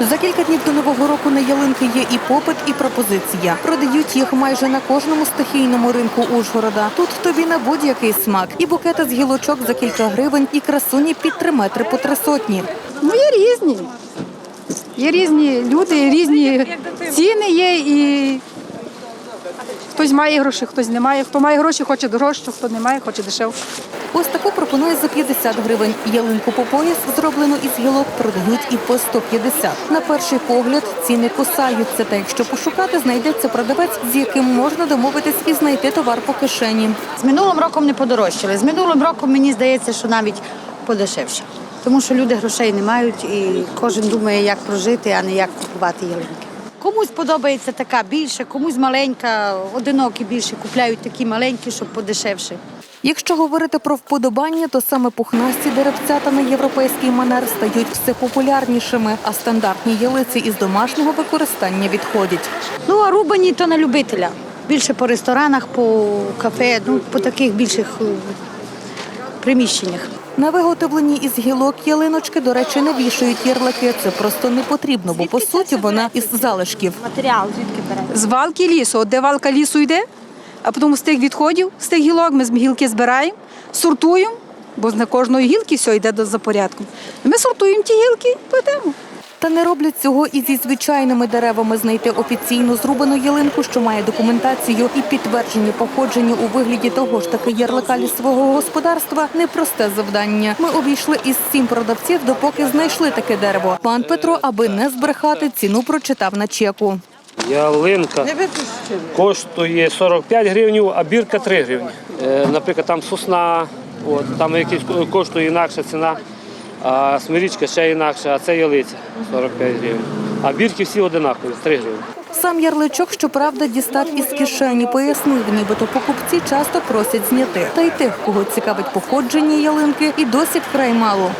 За кілька днів до нового року на ялинки є і попит, і пропозиція. Продають їх майже на кожному стихійному ринку Ужгорода. Тут тобі на будь-який смак. І букети з гілочок за кілька гривень, і красуні під три метри по три сотні. Ну, є різні. Є різні люди, різні ціни є і хтось має гроші, хтось не має. Хто має гроші, хоче дорожче, хто не має, хоче дешевше. Ось таку пропонує за 50 гривень. Ялинку по пояс, зроблену із гілок, продають і по 150. На перший погляд ціни кусаються, та якщо пошукати, знайдеться продавець, з яким можна домовитись і знайти товар по кишені. З минулим роком не подорожчали. З минулим роком мені здається, що навіть подешевше. Тому що люди грошей не мають і кожен думає, як прожити, а не як купувати ялинки. Комусь подобається така більше, комусь маленька, одинокі більше купляють такі маленькі, щоб подешевше. Якщо говорити про вподобання, то саме пухнасті деревцята на європейський манер стають все популярнішими, а стандартні ялиці із домашнього використання відходять. Ну, а рубані то на любителя. Більше по ресторанах, по кафе, ну, по таких більших е, приміщеннях. На виготовлені із гілок ялиночки, до речі, не вішають ярлики. Це просто не потрібно, бо по суті вона із залишків. Матеріал звідки берете? З валки лісу, от де валка лісу йде, а потім з тих відходів, з тих гілок ми з гілки збираємо, сортуємо, бо з на кожної гілки все йде до- за порядком. Ми сортуємо ті гілки і кладемо. Та не роблять цього і зі звичайними деревами. Знайти офіційно зрубану ялинку, що має документацію і підтвердження походження у вигляді того ж таки ярлика лісового господарства непросте завдання. Ми обійшли із сім продавців, допоки знайшли таке дерево. Пан Петро, аби не збрехати, ціну прочитав на чеку. Ялинка коштує 45 гривень, а бірка 3 гривні. Е, Наприклад, там сосна, от, там якісь коштує інакша ціна, а смирічка ще інакша, а це ялиця 45 гривень. А бірки всі одинакові, 3 гривні. Сам ярличок, щоправда, дістав із кишені, пояснив, нібито покупці часто просять зняти. Та й тих, кого цікавить походження ялинки, і досі вкрай мало.